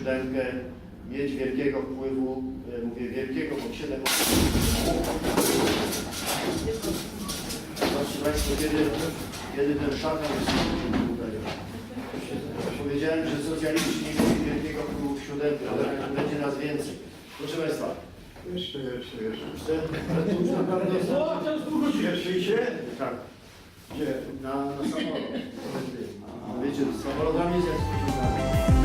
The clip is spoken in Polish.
siódemkę, mieć wielkiego wpływu, e, mówię wielkiego, bo 7 Zobaczcie Państwo, kiedy, kiedy ten szatan tutaj. Powiedziałem, że socjaliści nie mieli wielkiego wpływu w siódemkę, ale będzie nas więcej. Proszę Państwa, Jeszcze, jeszcze, jeszcze. jeszcze, ale to już naprawdę jest... O, to jest długo jeszcze idzie? Tak, Gdzie? na, na samolot. Görüşürüz. Sabah adam yiyeceğiz.